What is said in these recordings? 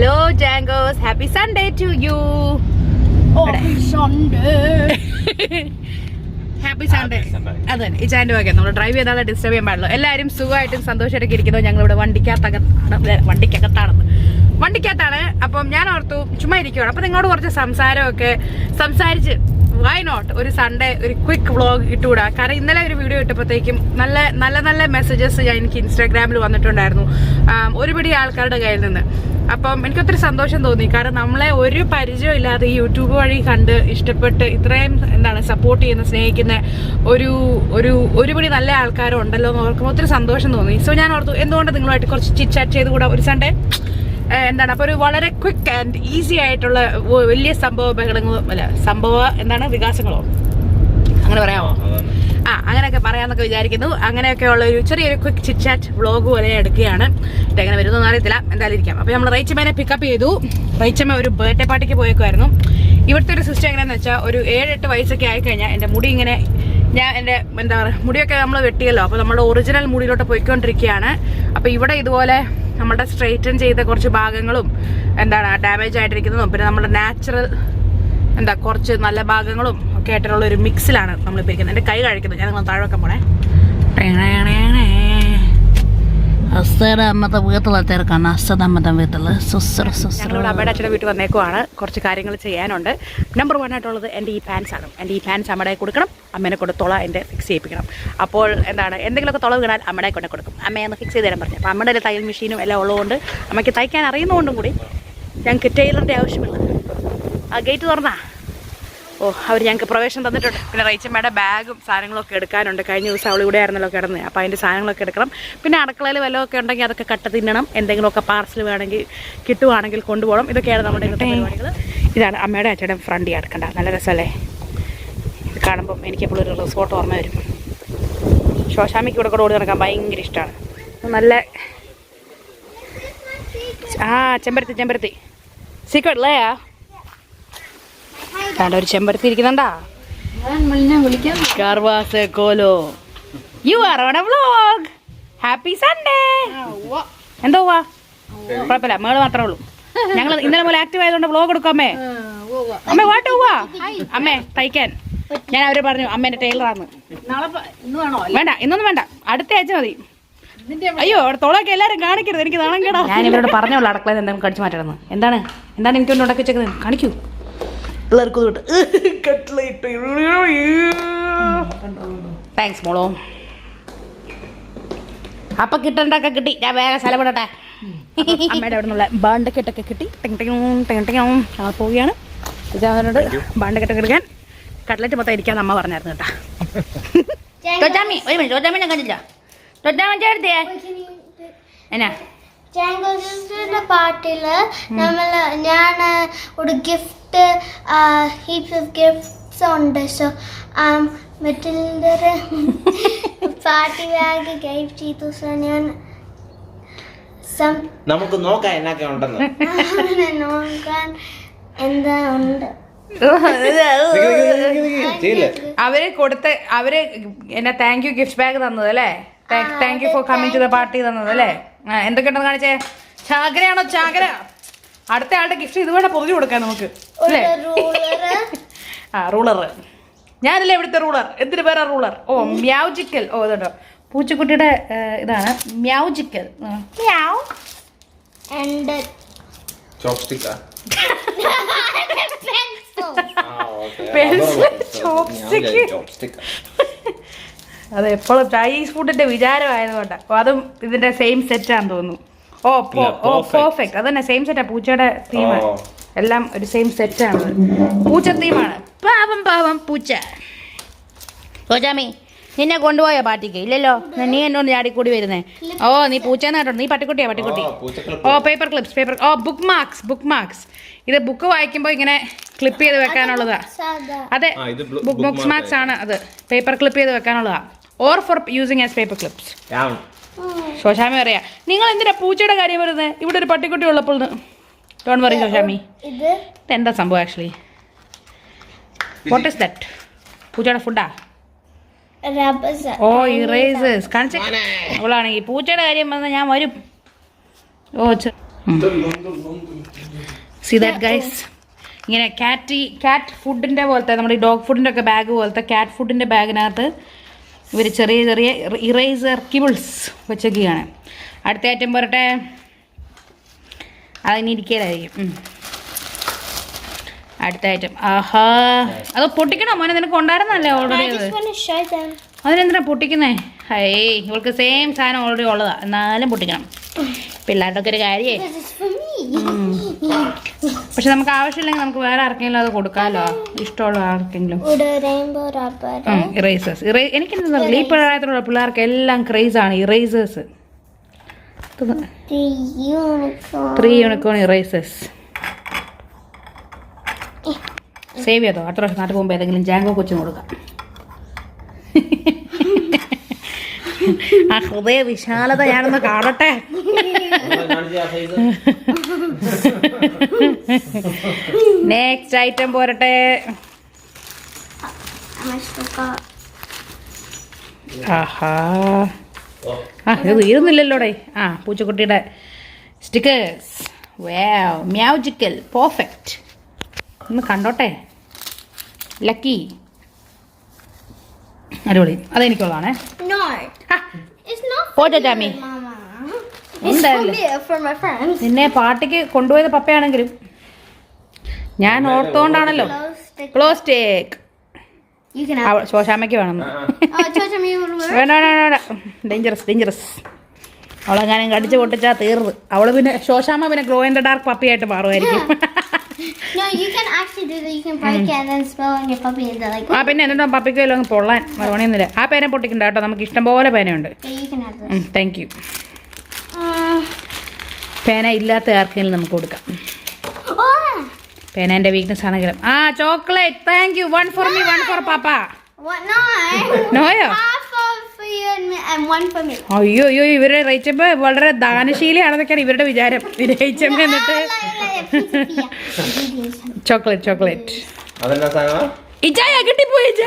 Hello ജാങ്കോസ് happy Sunday to you happy Sunday അതെ ഇച്ചാന്റെ വകയാണ് നമ്മൾ ഡ്രൈവ് ചെയ്താൽ ഡിസ്റ്റർബ് ചെയ്യാൻ പാടില്ല എല്ലാവരും സുഖമായിട്ടും സന്തോഷമായിട്ടൊക്കെ ഇരിക്കുന്നു. ഞങ്ങൾ ഇവിടെ വണ്ടിക്കകത്തകത്താണ് വണ്ടിക്കകത്താണെന്ന്. വണ്ടിക്കകത്താണ്. അപ്പം ഞാൻ ഓർത്തു ചുമ്മാ ഇരിക്കുവാണ്. അപ്പം നിങ്ങളോട് കുറച്ച് സംസാരമൊക്കെ സംസാരിച്ച് വൈ നോട്ട് ഒരു സൺഡേ ഒരു ക്വിക്ക് വ്ളോഗ് ഇട്ടുകൂടാ. കാരണം ഇന്നലെ ഒരു വീഡിയോ ഇട്ടപ്പോഴത്തേക്കും നല്ല നല്ല നല്ല മെസ്സേജസ് ഞാൻ എനിക്ക് ഇൻസ്റ്റാഗ്രാമിൽ വന്നിട്ടുണ്ടായിരുന്നു. ഒരുപിടി ആൾക്കാരുടെ കയ്യിൽ നിന്ന്. അപ്പം എനിക്ക് ഒത്തിരി സന്തോഷം തോന്നി. കാരണം നമ്മളെ ഒരു പരിചയം ഇല്ലാതെ ഈ യൂട്യൂബ് വഴി കണ്ട് ഇഷ്ടപ്പെട്ട് ഇത്രയും എന്താണ് സപ്പോർട്ട് ചെയ്യുന്ന സ്നേഹിക്കുന്ന ഒരു ഒരു ഒരുപടി നല്ല ആൾക്കാരും ഉണ്ടല്ലോ എന്ന് ഓർക്കുമ്പോൾ ഒത്തിരി സന്തോഷം തോന്നി. സോ ഞാൻ ഓർത്തു എന്തുകൊണ്ട് നിങ്ങളുമായിട്ട് കുറച്ച് ചിറ്റ് ചാറ്റ് ചെയ്ത് കൂടാ ഒരു സൺഡേ എന്താണ് അപ്പോൾ ഒരു വളരെ ക്വിക്ക് ആൻഡ് ഈസി ആയിട്ടുള്ള വലിയ സംഭവ ബഹളങ്ങളോ അല്ല സംഭവ എന്താണ് വികാസങ്ങളോ? അങ്ങനെ പറയാമോ? ആ അങ്ങനെയൊക്കെ പറയാമെന്നൊക്കെ വിചാരിക്കുന്നു. അങ്ങനെയൊക്കെ ഉള്ള ഒരു ചെറിയൊരു ക്വിക്ക് ചിറ്റ് ചാറ്റ് വ്ളോഗ് പോലെ എടുക്കുകയാണ്. എങ്ങനെ വരുന്നൊന്നും അറിയത്തില്ല. എന്തായാലും ഇരിക്കാം. അപ്പോൾ നമ്മൾ റൈച്ചമ്മേനെ പിക്കപ്പ് ചെയ്തു. റൈച്ചമ്മ ഒരു ബർത്ത്ഡേ പാർട്ടിക്ക് പോയേക്കുമായിരുന്നു ഇവിടുത്തെ ഒരു സിസ്റ്റം എങ്ങനെയാന്ന് വെച്ചാൽ ഒരു ഏഴെട്ട് വയസ്സൊക്കെ ആയിക്കഴിഞ്ഞാൽ എന്റെ മുടി ഇങ്ങനെ ഞാൻ എന്റെ എന്താ പറയുക മുടിയൊക്കെ നമ്മൾ വെട്ടിയല്ലോ. അപ്പോൾ നമ്മുടെ ഒറിജിനൽ മുടിയിലോട്ട് പോയിക്കൊണ്ടിരിക്കുകയാണ്. അപ്പോൾ ഇവിടെ ഇതുപോലെ നമ്മുടെ സ്ട്രെയിറ്റൻ ചെയ്ത കുറച്ച് ഭാഗങ്ങളും എന്താണ് ഡാമേജ് ആയിട്ടിരിക്കുന്നതും. പിന്നെ നമ്മുടെ നാച്ചുറൽ എന്താ കുറച്ച് നല്ല ഭാഗങ്ങളും ഒക്കെ ആയിട്ടുള്ള ഒരു മിക്സിലാണ് നമ്മൾ ഇരിക്കുന്നത്. എന്റെ കൈ കഴിക്കുന്നത് ഞാൻ നിങ്ങൾ താഴെ വെക്കാൻ പോണേ അമ്മത്തെ വീട്ടിലെ തിരക്കാണ്. സുസ്ര ഞങ്ങളിവിടെ അമ്മയുടെ അച്ഛന്റെ വീട്ടിൽ വന്നേക്കുവാണ്. കുറച്ച് കാര്യങ്ങൾ ചെയ്യാനുണ്ട്. നമ്പർ വൺ ആയിട്ടുള്ളത് എന്റെ ഈ പാൻസ് ആണ്. എന്റെ ഈ പാൻസ് അമ്മയുടെ കൊടുക്കണം. അമ്മേനെ കൊണ്ട് തുള എന്റെ ഫിക്സ് ചെയ്യിപ്പിക്കണം. അപ്പോൾ എന്താണ്? എന്തെങ്കിലുമൊക്കെ തുള വീണാൽ അമ്മയുടെ കൊണ്ട് കൊടുക്കും. അമ്മയെ ഒന്ന് ഫിക്സ് ചെയ്ത് തരാൻ പറഞ്ഞു. അപ്പോൾ അമ്മയുടെ തയ്യൽ മെഷീനും എല്ലാം ഉള്ളതുകൊണ്ട് അമ്മയ്ക്ക് തയ്ക്കാൻ അറിയുന്നതുകൊണ്ടും കൂടി ഞങ്ങൾക്ക് ടൈലറിന്റെ ആവശ്യമില്ല. ആ ഗേറ്റ് തുറന്നാ? ഓ അവർ ഞങ്ങൾക്ക് പ്രവേശനം തന്നിട്ടുണ്ട്. പിന്നെ റൈച്ചമ്മയുടെ ബാഗും സാധനങ്ങളൊക്കെ എടുക്കാനുണ്ട്. കഴിഞ്ഞ ദിവസം അവൾ ഇവിടെ ആയിരുന്നല്ലോ കിടന്ന്. അപ്പോൾ അതിന്റെ സാധനങ്ങളൊക്കെ എടുക്കണം. പിന്നെ അടുക്കളയിൽ വല്ലതൊക്കെ ഉണ്ടെങ്കിൽ അതൊക്കെ കട്ട് തിന്നണം. എന്തെങ്കിലുമൊക്കെ പാർസൽ വേണമെങ്കിൽ കിട്ടുവാണെങ്കിൽ കൊണ്ടുപോകണം. ഇതൊക്കെയാണ് നമ്മുടെ ഇന്നത്തെ പരിപാടികൾ ഇതാണ് അമ്മയുടെ അച്ഛയുടെ ഫ്രണ്ട് എടുക്കണ്ട നല്ല രസമല്ലേ? ഇത് കാണുമ്പം എനിക്കെപ്പോഴും ഒരു റിസോർട്ട് ഓർമ്മ വരും. ശോശാമിക്ക് ഇവിടെ കൂടെ ഓടി നടക്കാൻ ഭയങ്കര ഇഷ്ടമാണ് നല്ല ആ ചെമ്പരത്തി ചെമ്പരത്തി. സീക്രട്ട് അല്ലേ കണ്ട ഒരു ചെമ്പരത്തി ഇരിക്കുന്നുണ്ടാ? കർവാസ കോലോ. You are on a vlog happy Sunday എന്തോ വാ കുഴപ്പമില്ല മേൾ മാത്രമേ ഉള്ളൂ. ഞങ്ങൾ ഇന്നലെ മുതൽ ആക്റ്റീവ് ആയതുകൊണ്ട് വ്ലോഗ് എടുക്കും അമ്മേ. അമ്മേ വാട്ട് പോവാ അമ്മേ തയ്ക്കാൻ. ഞാൻ അവർ പറഞ്ഞു അമ്മേന്റെ ടൈലറാന്ന് വേണ്ട ഇന്നൊന്നും വേണ്ട. അടുത്ത ആഴ്ച മതി. അയ്യോ അവിടെ തുളയൊക്കെ എല്ലാരും കാണിക്കരുത് എനിക്ക് നാണം കേടാ. ഞാൻ ഇവരോട് പറഞ്ഞോളൂ അടുക്കളയിൽ എന്തെങ്കിലും കടിച്ചു മാറ്റണം എന്താണ്? എന്താണ് എനിക്ക് ഉണ്ടാക്കി വെച്ചേക്കുന്നത്? കാണിക്കൂ. എല്ലാവർക്കും താങ്ക്സ് മോളോ. അപ്പൊ കിട്ടണ്ടൊക്കെ കിട്ടി. ഞാൻ വേഗം സ്ഥലപ്പെടട്ടെ അമ്മയുടെ അവിടെ നിന്നുള്ള ബാണ്ടക്കെട്ടൊക്കെ കിട്ടി. ടെങ് ടെങ്ങും ടെങ് ആ ഞങ്ങൾ പോവുകയാണ്. ബാണ്ട ബാണ്ടക്കെട്ടൊക്കെ എടുക്കാൻ. കട്ട്ലറ്റ് മൊത്തം ഇരിക്കാന്ന് അമ്മ പറഞ്ഞായിരുന്നു കേട്ടാ. ചോറ്റാമി ഒരു മിനിറ്റ്. ചോറ്റാമിനെ കണ്ടില്ല. ചോറ്റാമി ചേർത്തേ എന്നാ? ജാങ്കോസിന്റെ പാട്ടിൽ നമ്മൾ ഞാൻ ഒരു ഗിഫ്റ്റ് ഹീപ്സ് ഓഫ് ഗിഫ്റ്റ്സ് ഉണ്ട്. സോ മറ്റുള്ളവര് പാർട്ടി ബാഗ് ഗൈഫ് ചെയ്തു. സോ ഞാൻ നമുക്ക് നോക്കാം എന്നൊക്കെ ഉണ്ടെന്ന്. നോക്കാൻ എന്താ ഉണ്ട്? അവർ കൊടുത്ത അവർ എന്നെ താങ്ക് യു ഗിഫ്റ്റ് ബാഗ് തന്നത് അല്ലേ? Thank you for coming to the party തന്നത് അല്ലേ? എന്തൊക്കെ എന്തൊക്കെയുണ്ടെന്ന് കാണിച്ചേ? ചാകരയാണോ ചാകര അടുത്ത ആളുടെ ഗിഫ്റ്റ് ഇതുവേണ്ട വേണം പൊതിഞ്ഞു കൊടുക്കാൻ നമുക്ക് അല്ലേ? ആ റൂളർ ഞാനല്ലേ ഇവിടുത്തെ റൂളർ എന്തിനു പേരാ റൂളർ ഓ മ്യാവ്ജിക്കൽ. ഓ ഇതുണ്ടോ. പൂച്ചക്കുട്ടിയുടെ ഇതാണ്. മ്യാവ്ജിക്കൽ. ചോപ്സ്റ്റിക്ക്. ചോപ്സ്റ്റിക് അത് എപ്പോഴും ചൈനീസ് ഫുഡിന്റെ വിചാരമായതുകൊണ്ട് അപ്പൊ അതും ഇതിന്റെ സെയിം സെറ്റാന്ന് തോന്നുന്നു. ഓ ഓ. പെർഫെക്റ്റ് അതന്നെ സെയിം സെറ്റാ പൂച്ചയുടെ തീമാണ് ഓ. എല്ലാം ഒരു സെയിം സെറ്റാണ് പൂച്ച തീമാണ് പാവം പാവം പൂച്ച. പൂച്ചാമി നിന്നെ കൊണ്ടുപോയോ പാട്ടിക്ക്? ഇല്ലല്ലോ. നീ എന്നോട് കൂടി വരുന്നേ? ഓ നീ പൂച്ച കേട്ടോ നീ പട്ടിക്കുട്ടിയാ പട്ടിക്കുട്ടി. ഓ, paper clips paper oh bookmarks bookmarks ഇത് ബുക്ക് വായിക്കുമ്പോൾ ഇങ്ങനെ ക്ലിപ്പ് ചെയ്ത് വെക്കാനുള്ളതാ. അതെ ആ, ഇത് blue- ബുക്ക് മാർക്സ് ആണ് അത്. പേപ്പർ ക്ലിപ്പ് ചെയ്ത് വെക്കാനുള്ളതാ. Or for using as paper clips Shoshami പറയാ നിങ്ങൾ എന്തിനാ പൂച്ചയുടെ കാര്യം വരുന്നത് ഇവിടെ ഒരു പട്ടിക്കുട്ടി ഉള്ളപ്പോൾ ഡോൺ വറി ശോശാമി. ഇത്? എന്താ സംഭവം ആക്ച്വലി വാട്ട് ഇസ് ദറ്റ് പൂച്ചയുടെ ഫുഡാ ഓ ഇറേസേഴ്സ് കാണിച്ചേ അവളാണെങ്കിൽ പൂച്ചയുടെ കാര്യം വന്നാൽ ഞാൻ വരും. ഓ സി ദാറ്റ് ഗൈസ് ഇങ്ങനെ കാറ്റി കാറ്റ് ഫുഡിന്റെ പോലത്തെ നമ്മുടെ ഈ ഡോഗ് ഫുഡിന്റെ ഒക്കെ ബാഗ് പോലത്തെ കാറ്റ് ഫുഡിന്റെ ബാഗിനകത്ത് ഇവർ ചെറിയ ചെറിയ ഇറേസർ കിബിൾസ് വെച്ചൊക്കെയാണ്. അടുത്ത ഐറ്റം പോരട്ടെ അതിനിരിക്കലായിരിക്കും അടുത്ത ഐറ്റം ആഹാ. അത് പൊട്ടിക്കണോ മോനെ? നിനക്ക് ഉണ്ടായിരുന്നല്ലേ ഓൾറെഡി അത്? അതിനെന്തിനാ പൊട്ടിക്കുന്നേ? ഹേ ഇവൾക്ക് സെയിം സാധനം ഓൾറെഡി ഉള്ളതാ. എന്നാലും പൊട്ടിക്കണം. പിള്ളേരുടെ ഒക്കെ ഒരു കാര്യേ. പക്ഷെ നമുക്ക് ആവശ്യമില്ലെങ്കിൽ നമുക്ക് വേറെ ആർക്കെങ്കിലും അത് കൊടുക്കാമല്ലോ ഇഷ്ടമുള്ള ആർക്കെങ്കിലും. ഇറേസേഴ്സ് ഇറേ എനിക്ക് ഈ പ്രായത്തിലുള്ള പിള്ളേർക്ക് എല്ലാം ക്രൈസ് ആണ് erasers three unicorn erasers save ചെയ്തോ? അടുത്ത പ്രാവശ്യം നാട്ടിൽ പോകുമ്പോൾ ഏതെങ്കിലും ജാങ്കോ കൊച്ചിന് കൊടുക്കാം. ആ ഹൃദയ വിശാലത ഞാനൊന്ന് കാണട്ടെ. നെക്സ്റ്റ് ഐറ്റം പോരട്ടെ. ആഹാ. ആ ഇത് തീരുന്നില്ലല്ലോടെ ആ പൂച്ചക്കുട്ടിയുടെ സ്റ്റിക്കേഴ്സ് വേ മ്യാജിക്കൽ പെർഫെക്റ്റ് ഒന്ന് കണ്ടോട്ടെ. ലക്കി for അതെനിക്കുള്ളതാണേ. നിന്നെ പാർട്ടിക്ക് കൊണ്ടുപോയത് പപ്പയാണെങ്കിലും. ഞാൻ ഓർത്തോണ്ടാണല്ലോ. Close take. ശോശാമ്മയ്ക്ക് വേണം. Oh. വേണ്ട വേണ്ട വേണ്ട ഡേഞ്ചറസ് ഡേഞ്ചറസ് അവളെങ്ങാനും കടിച്ചു പൊട്ടിച്ചാൽ തീർന്ന്. അവൾ പിന്നെ ശോശാമ്മ പിന്നെ ഗ്ലോ ഇൻ ദ ഡാർക്ക് പപ്പിയായിട്ട് മാറുമായിരിക്കും. No, you can actually do that. You can break it and then spell on your puppy and they're like, ആ പിന്നെ എന്നിട്ടോ പപ്പിക്ക് വല്ലതും അങ്ങ് പൊള്ളാൻ മറുപണിയൊന്നുമില്ല ആ പേന പൊട്ടിക്കണ്ട കേട്ടോ. നമുക്ക് ഇഷ്ടം പോലെ പേനയുണ്ട്. Yeah, you can have this. Thank you Uh, പേന ഇല്ലാത്ത ആർക്കെങ്കിലും നമുക്ക് കൊടുക്കാം. oh, പേനേന്റെ വീക്ക്നെസ് ആണെങ്കിലും ആ chocolate. Thank you one for me one for പാപ്പ what? No. നോയോ Half of അയ്യോ അയ്യോ ഇവരെ റയിച്ചപ്പോ വളരെ ദാനശീലിയാണെന്നൊക്കെയാണ് ഇവരുടെ വിചാരം. രയിച്ചമ്മ എന്നിട്ട് ചോക്ലേറ്റ് ചോക്ലേറ്റ് ഇജായ കിട്ടിപ്പോയി.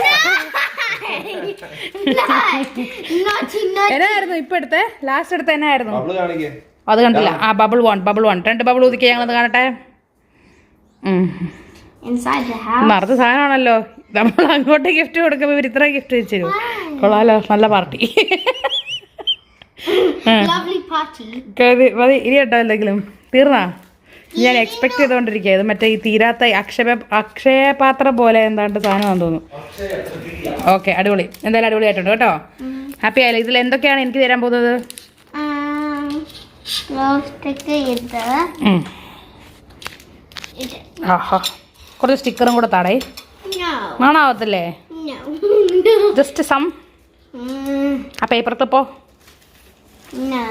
എന്നായിരുന്നു ഇപ്പൊ എടുത്ത്? ലാസ്റ്റ് എടുത്ത എന്നായിരുന്നു? അത് കണ്ടില്ല. ആ. ബബിൾ വൺ ബബിൾ വൺ രണ്ട് ബബിൾ ഉദിക്കാൻ ഞങ്ങളത് കാണട്ടെ? മറത്ത സാധനമാണല്ലോ. നമ്മൾ അങ്ങോട്ട് ഗിഫ്റ്റ് കൊടുക്കുമ്പോൾ ഇവർ ഇത്ര ഗിഫ്റ്റ് വെച്ചു തരും കൊള്ളാലോ നല്ല പാർട്ടി. മതി ഇനി കേട്ടോ എന്തെങ്കിലും. തീർന്നാ? ഞാൻ എക്സ്പെക്ട് ചെയ്തോണ്ടിരിക്കുക മറ്റേ ഈ തീരാത്ത അക്ഷയ അക്ഷയപാത്രം പോലെ എന്താണ്ട് സാധനമാണെന്ന് തോന്നുന്നു. ഓക്കെ അടിപൊളി. എന്തായാലും അടിപൊളി അടിപൊളിയായിട്ടുണ്ട് കേട്ടോ. ഹാപ്പി ആയാലും ഇതിൽ എന്തൊക്കെയാണ് എനിക്ക് തരാൻ പോകുന്നത്? ആഹാ. കുറച്ച് സ്റ്റിക്കറും കൂടെ താടേ. നാണാവത്തില്ലേ. ജസ്റ്റ് സം Mm, ആ പേപ്പർ ക്ലിപ്പോ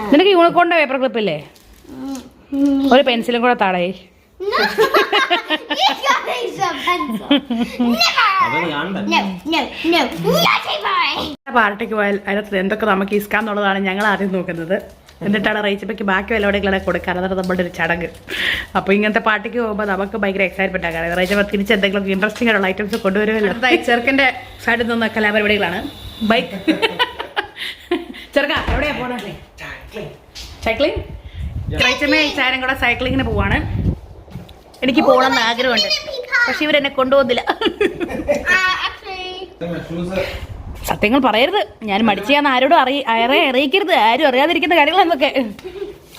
നിനക്ക് യൂണിക്കോണിന്റെ പേപ്പർ ക്ലിപ്പില്ലേ ഇല്ലേ? ഒരു പെൻസിലും കൂടെ താടേ. പാർട്ടിക്ക് പോയാൽ അതിനകത്ത് എന്തൊക്കെ നമുക്ക് ഇസ്കാന്നുള്ളതാണ് ഞങ്ങൾ ആദ്യം നോക്കുന്നത്. എന്നിട്ടാണ് റേച്ചപ്പയ്ക്ക് ബാക്കി വല്ലവിടെകളെ കൊടുക്കാൻ. അതാണ് നമ്മുടെ ഒരു ചടങ്ങ്. അപ്പോൾ ഇങ്ങനത്തെ പാട്ടിക്ക് പോകുമ്പോൾ നമുക്ക് ഭയങ്കര എക്സൈറ്റ്മെന്റ് ആകാറ് റേച്ചപ്പ തിരിച്ച് എന്തെങ്കിലും ഇൻട്രസ്റ്റിംഗ് ആയിട്ടുള്ള ഐറ്റംസ് കൊണ്ടുവരുമല്ലോ. ചെറുക്കന്റെ സൈഡിൽ നിന്ന് കലാപരിപാടികളാണ്. ബൈക്ക് ചെറുക്കാ എവിടെയാ പോകണേ സൈക്ലിംഗ് റേച്ചമ്മ ചാരം കൂടെ സൈക്ലിങ്ങിന് പോവാണ്. എനിക്ക് പോകണം പോകണമെന്ന് ആഗ്രഹമുണ്ട്. പക്ഷെ ഇവരെന്നെ കൊണ്ടുപോകുന്നില്ല. സത്യങ്ങൾ പറയരുത്. ഞാൻ മടിച്ചാന്ന് ആരോടും അയറെ അറിയിക്കരുത്. ആരും അറിയാതിരിക്കുന്ന കാര്യങ്ങൾ എന്തൊക്കെ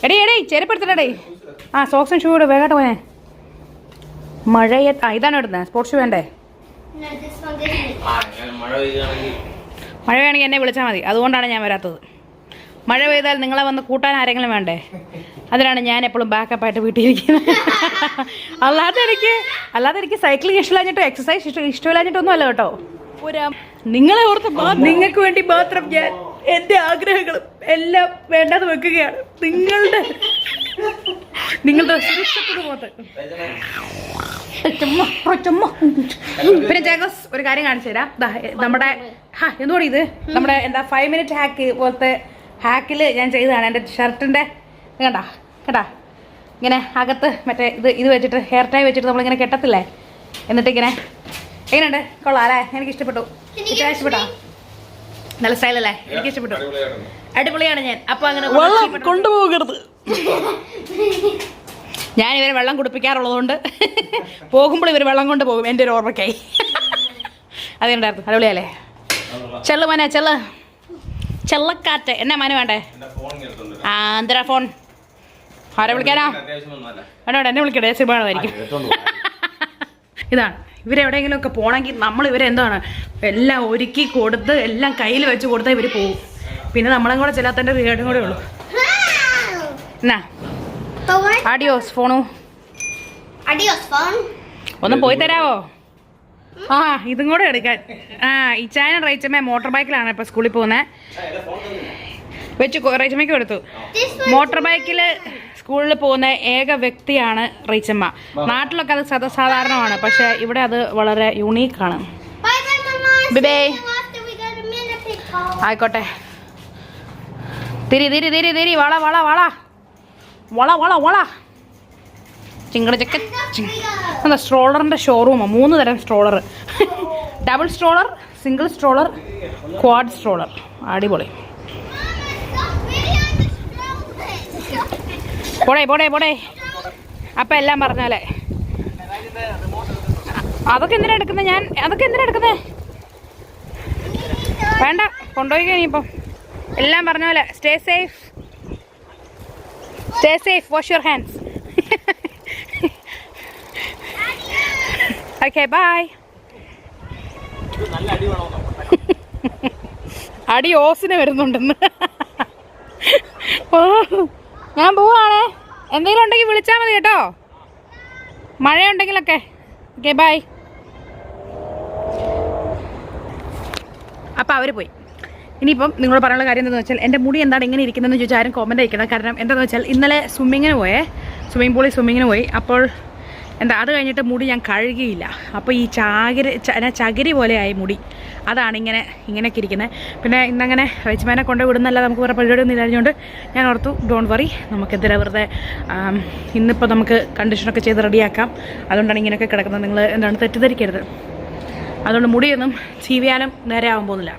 എടേ എടേ ചെരുപ്പെടുത്തിടേ ആ സോക്സും ഷൂ ഇടും. വേഗം പോയേ. മഴയെ ആ ഇതാണ് ഇടുന്നത് സ്പോർട്സ് ഷൂ വേണ്ടേ? മഴ വേണമെങ്കിൽ എന്നെ വിളിച്ചാൽ മതി. അതുകൊണ്ടാണ് ഞാൻ വരാത്തത്. മഴ പെയ്താൽ നിങ്ങളെ വന്ന് കൂട്ടാൻ ആരെങ്കിലും വേണ്ടേ? അതിനാണ് ഞാൻ എപ്പോഴും ബാക്കപ്പായിട്ട് വീട്ടിലിരിക്കുന്നത്. അല്ലാതെ എനിക്ക് അല്ലാതെ എനിക്ക് സൈക്ലിംഗ് ഇഷ്ടമില്ലാഞ്ഞിട്ടോ എക്സസൈസ് ഇഷ്ടം ഇഷ്ടമില്ലാഞ്ഞിട്ടൊന്നും അല്ല കേട്ടോ. ഒരു നിങ്ങളെ ഓർത്ത് നിങ്ങൾക്ക് വേണ്ടി മാത്രം ഞാൻ എന്റെ ആഗ്രഹങ്ങളും എല്ലാം വേണ്ടാതെ വെക്കുകയാണ്. നിങ്ങളുടെ നിങ്ങളുടെ പിന്നെ ജാഗോസ് ഒരു കാര്യം കാണിച്ചു തരാം. നമ്മുടെ ഹാ എന്തുകൊണ്ട് ഇത്? നമ്മുടെ എന്താ ഫൈവ് മിനിറ്റ് ഹാക്ക് പോലത്തെ ഹാക്കിൽ ഞാൻ ചെയ്തതാണ്. എന്റെ ഷർട്ടിന്റെ കണ്ടാ കേട്ടാ ഇങ്ങനെ അകത്ത് മറ്റേ ഇത് ഇത് വെച്ചിട്ട് ഹെയർ ടൈ വെച്ചിട്ട് നമ്മളിങ്ങനെ കെട്ടത്തില്ലേ? എന്നിട്ട് ഇങ്ങനെ എങ്ങനെയുണ്ട്? കൊള്ളാം അല്ലേ? എനിക്ക് ഇഷ്ടപ്പെട്ടു. ഇത്ര ഇഷ്ടപ്പെട്ടോ? നല്ല സ്റ്റൈലല്ലേ എനിക്ക് ഇഷ്ടപ്പെട്ടു. അടിപൊളിയാണ് ഞാൻ. അപ്പൊ അങ്ങനെ കൊണ്ടുപോകരുത്. ഞാൻ ഇവരെ വെള്ളം കുടിപ്പിക്കാറുള്ളതുകൊണ്ട് പോകുമ്പോൾ ഇവർ വെള്ളം കൊണ്ട് പോകും. എന്റെ ഒരു ഓർമ്മയ്ക്കായി. അതുണ്ടായിരുന്നു അടിപൊളിയല്ലേ? ചെള്ളു മോനെ ചെള്ള്. ചെള്ളക്കാറ്റ്. എന്നാ മോനെ വേണ്ടേ? എന്റെ ഫോൺ എടുത്തോണ്ട് ആ എന്തരാ ഫോൺ ആരെ വിളിക്കാനാ? വേണ്ട വേണ്ട എന്നെ വിളിക്കട്ടെ. സിബാണതായിരിക്കും എടുത്തോണ്ട് ഇതാണ്. ഇവരെവിടെയെങ്കിലും ഒക്കെ പോകണമെങ്കിൽ നമ്മൾ ഇവരെന്താണ് എല്ലാം ഒരുക്കി കൊടുത്ത് എല്ലാം കയ്യിൽ വെച്ച് കൊടുത്താൽ ഇവർ പോകും പിന്നെ നമ്മളെ കൂടെ ചെല്ലാത്തതിന്റെ റിയേഡും കൂടെ ഉള്ളൂ. എന്നാ? ആഡിയോസ് ഫോണു. ഒന്നും പോയി തരാവോ? ആ ഇതും കൂടെ എടുക്കാൻ. ആ ഇച്ചായനും റേച്ചമ്മ മോട്ടോർ ബൈക്കിലാണ് ഇപ്പൊ സ്കൂളിൽ പോകുന്നത് വെച്ച് കൊ- റേച്ചമ്മയ്ക്ക് കൊടുത്തു. മോട്ടോർ ബൈക്കിൽ സ്കൂളിൽ പോകുന്ന ഏക വ്യക്തിയാണ് റീച്ചമ്മ. നാട്ടിലൊക്കെ അത് സദ സാധാരണമാണ് പക്ഷെ ഇവിടെ അത് വളരെ യുണീക്കാണ്. Hall. ആയിക്കോട്ടെ. തിരി തിരി തിരി തിരി. വള വള വള. വള വള വള. ചിങ്ങട ചക്ക. എന്താ സ്ട്രോളറിന്റെ ഷോറൂമാണ് മൂന്ന് തരം stroller double stroller single stroller quad stroller അടിപൊളി. പോടേ പോടേ പോടേ. അപ്പം എല്ലാം പറഞ്ഞാലേ. അതൊക്കെ എന്തിനാ എടുക്കുന്നത് ഞാൻ? അതൊക്കെ എന്തിനാ എടുക്കുന്നത് വേണ്ട കൊണ്ടുപോയി ഇനിയിപ്പം എല്ലാം പറഞ്ഞ പോലെ stay safe stay safe wash your hands okay bye നല്ല അടി വേണമെന്നോ അടി ഓസിന് വരുന്നുണ്ടെന്ന്. ഓ. ഞാൻ പോവാണേ. എന്തെങ്കിലും ഉണ്ടെങ്കിൽ വിളിച്ചാൽ മതി കേട്ടോ. മഴയുണ്ടെങ്കിലൊക്കെ. ഓക്കെ ബൈ അപ്പോൾ അവർ പോയി. ഇനിയിപ്പം നിങ്ങൾ പറയാനുള്ള കാര്യം എന്താണെന്ന് വെച്ചാൽ എന്റെ മുടി എന്താണ് ഇങ്ങനെ ഇരിക്കുന്നതെന്ന് ചോദിച്ചാൽ ആരും കോമന്റ് അയക്കണം കാരണം എന്താണെന്ന് വെച്ചാൽ ഇന്നലെ സ്വിമ്മിങ്ങിന് പോയേ. സ്വിമ്മിംഗ് പൂളിൽ സ്വിമ്മിങ്ങിന് പോയി. അപ്പോൾ എന്താ അത് കഴിഞ്ഞിട്ട് മുടി ഞാൻ കഴുകിയില്ല. അപ്പോൾ ഈ ചാകരി ചകിരി പോലെയായി മുടി. അതാണ് ഇങ്ങനെ ഇങ്ങനെയൊക്കെ ഇരിക്കുന്നത് പിന്നെ ഇന്നങ്ങനെ റൈച്ച്മാനെ കൊണ്ട് വിടുന്നല്ല നമുക്ക് വേറെ പരിപാടിയൊന്നും ഇല്ലാഞ്ഞുകൊണ്ട് ഞാൻ ഓർത്തു ഡോണ്ട് വറി നമുക്കെതിരെ വെറുതെ ഇന്നിപ്പോൾ നമുക്ക് കണ്ടീഷനൊക്കെ ചെയ്ത് റെഡിയാക്കാം. അതുകൊണ്ടാണ് ഇങ്ങനെയൊക്കെ കിടക്കുന്നത്. നിങ്ങൾ എന്താണ് തെറ്റിദ്ധരിക്കരുത്. അതുകൊണ്ട് മുടിയൊന്നും ചീവിയാനും നേരെ ആവാൻ പോകുന്നില്ല.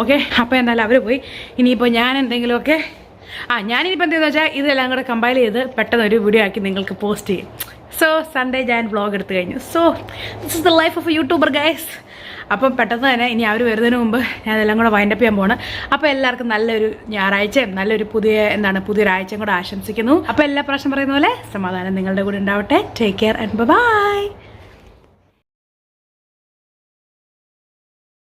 ഓക്കെ? അപ്പോൾ എന്തായാലും അവർ പോയി. ഇനിയിപ്പോൾ ഞാൻ എന്തെങ്കിലുമൊക്കെ ആ ഞാനിപ്പോൾ എന്താണെന്ന് വെച്ചാൽ ഇതെല്ലാം കൂടെ കമ്പൈൽ ചെയ്ത് പെട്ടെന്ന് ഒരു വീഡിയോ ആക്കി നിങ്ങൾക്ക് പോസ്റ്റ് ചെയ്യും. സോ സൺഡേ ഞാൻ വ്ളോഗ് എടുത്ത് കഴിഞ്ഞു. So this is the life of YouTuber guys അപ്പം പെട്ടെന്ന് തന്നെ ഇനി അവർ വരുന്നതിന് മുമ്പ് ഞാൻ അതെല്ലാം കൂടെ വൈൻഡപ്പ് ചെയ്യാൻ പോണ്. അപ്പോൾ എല്ലാവർക്കും നല്ലൊരു ഞായറാഴ്ചയും നല്ലൊരു പുതിയ എന്താണ് പുതിയൊരാഴ്ചയും കൂടെ ആശംസിക്കുന്നു. അപ്പോൾ എല്ലാ പ്രാവശ്യം പറയുന്ന പോലെ സമാധാനം നിങ്ങളുടെ കൂടെ ഉണ്ടാവട്ടെ. Take care and by